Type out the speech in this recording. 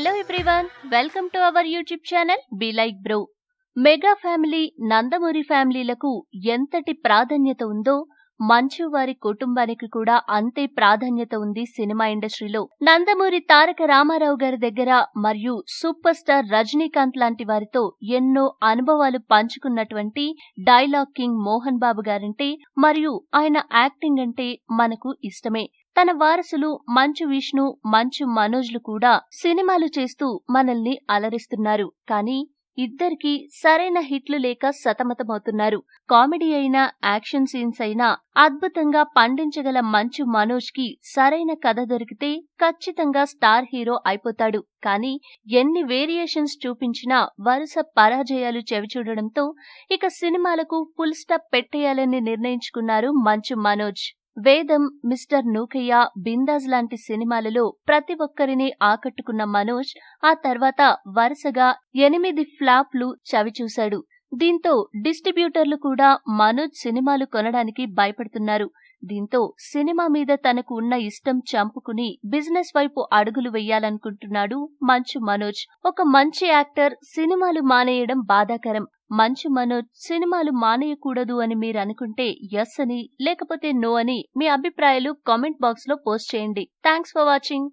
Hello everyone welcome to our YouTube channel be like bro mega family Nandamuri ఫ్యామిలీలకు ఎంతటి ప్రాధాన్యత ఉందో మంచు వారి కుటుంబానికి కూడా అంతే ప్రాధాన్యత ఉంది సినిమా ఇండస్ట్రీలో. నందమూరి తారక రామారావు గారి దగ్గర మరియు సూపర్ స్టార్ రజనీకాంత్ లాంటి వారితో ఎన్నో అనుభవాలు పంచుకున్నటువంటి డైలాగ్ కింగ్ మోహన్ బాబు గారంటే మరియు ఆయన యాక్టింగ్ అంటే మనకు ఇష్టమే. తన వారసులు మంచు విష్ణు మంచు మనోజ్లు కూడా సినిమాలు చేస్తూ మనల్ని అలరిస్తున్నారు. కానీ ఇద్దరికి సరైన హిట్లు లేక సతమతమవుతున్నారు. కామెడీ అయినా యాక్షన్ సీన్స్ అయినా అద్భుతంగా పండించగల మంచు మనోజ్కి సరైన కథ దొరికితే ఖచ్చితంగా స్టార్ హీరో అయిపోతాడు. కానీ ఎన్ని వేరియేషన్స్ చూపించినా వరుస పరాజయాలు చెవిచూడడంతో ఇక సినిమాలకు ఫుల్ స్టాప్ పెట్టేయాలని నిర్ణయించుకున్నారు మంచు మనోజ్. వేదం మిస్టర్ నూకయ్య బిందాజ్ లాంటి సినిమాలలో ప్రతి ఒక్కరిని ఆకట్టుకున్న మనోజ్ ఆ తర్వాత వరుసగా ఎనిమిది ఫ్లాప్లు చవిచూశాడు. దీంతో డిస్ట్రిబ్యూటర్లు కూడా మనోజ్ సినిమాలు కొనడానికి భయపడుతున్నారు. దీంతో సినిమా మీద తనకు ఉన్న ఇష్టం చంపుకుని బిజినెస్ వైపు అడుగులు వెయ్యాలనుకుంటున్నాడు మంచు మనోజ్. ఒక మంచి యాక్టర్ సినిమాలు మానేయడం బాధాకరం. మంచు మనోజ్ సినిమాలు మానేయకూడదు అని మీరు అనుకుంటే ఎస్ అని లేకపోతే నో అని మీ అభిప్రాయాలు కామెంట్ బాక్స్లో పోస్ట్ చేయండి. Thanks for watching.